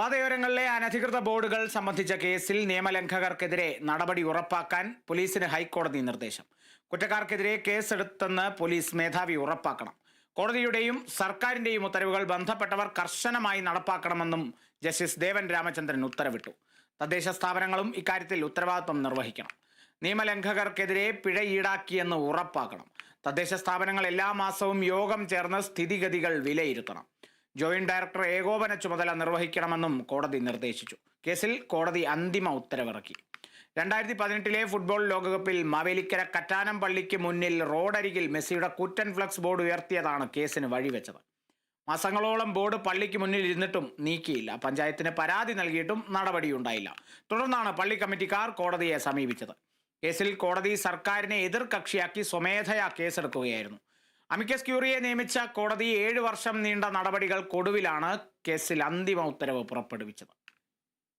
പാതയോരങ്ങളിലെ അനധികൃത ബോർഡുകൾ സംബന്ധിച്ച കേസിൽ നിയമലംഘകർക്കെതിരെ നടപടി ഉറപ്പാക്കാൻ പോലീസിന് ഹൈക്കോടതി നിർദ്ദേശം. കുറ്റക്കാർക്കെതിരെ കേസെടുത്തെന്ന് പോലീസ് മേധാവി ഉറപ്പാക്കണം. കോടതിയുടെയും സർക്കാരിന്റെയും ഉത്തരവുകൾ ബന്ധപ്പെട്ടവർ കർശനമായി നടപ്പാക്കണമെന്നും ജസ്റ്റിസ് ദേവൻ രാമചന്ദ്രൻ ഉത്തരവിട്ടു. തദ്ദേശ സ്ഥാപനങ്ങളും ഇക്കാര്യത്തിൽ ഉത്തരവാദിത്വം നിർവഹിക്കണം. നിയമലംഘകർക്കെതിരെ പിഴ ഈടാക്കിയെന്ന് ഉറപ്പാക്കണം. തദ്ദേശ സ്ഥാപനങ്ങൾ എല്ലാ മാസവും യോഗം ചേർന്ന് സ്ഥിതിഗതികൾ വിലയിരുത്തണം. ജോയിന്റ് ഡയറക്ടർ ഏകോപന ചുമതല നിർവഹിക്കണമെന്നും കോടതി നിർദ്ദേശിച്ചു. കേസിൽ കോടതി അന്തിമ ഉത്തരവിറക്കി. രണ്ടായിരത്തി പതിനെട്ടിലെ ഫുട്ബോൾ ലോകകപ്പിൽ മാവേലിക്കര കറ്റാനം പള്ളിക്ക് മുന്നിൽ റോഡരികിൽ മെസ്സിയുടെ കുറ്റൻ ഫ്ലക്സ് ബോർഡ് ഉയർത്തിയതാണ് കേസിന് വഴിവെച്ചത്. മാസങ്ങളോളം ബോർഡ് പള്ളിക്ക് മുന്നിൽ ഇരുന്നിട്ടും നീക്കിയില്ല. പഞ്ചായത്തിന് പരാതി നൽകിയിട്ടും നടപടിയുണ്ടായില്ല. തുടർന്നാണ് പള്ളി കമ്മിറ്റിക്കാർ കോടതിയെ സമീപിച്ചത്. കേസിൽ കോടതി സർക്കാരിനെ എതിർ കക്ഷിയാക്കി സ്വമേധയാ കേസെടുക്കുകയായിരുന്നു. അമിക്കസ് ക്യൂറിയെ നിയമിച്ച കോടതി ഏഴ് വർഷം നീണ്ട നടപടികൾക്കൊടുവിലാണ് കേസിൽ അന്തിമ ഉത്തരവ് പുറപ്പെടുവിച്ചത്.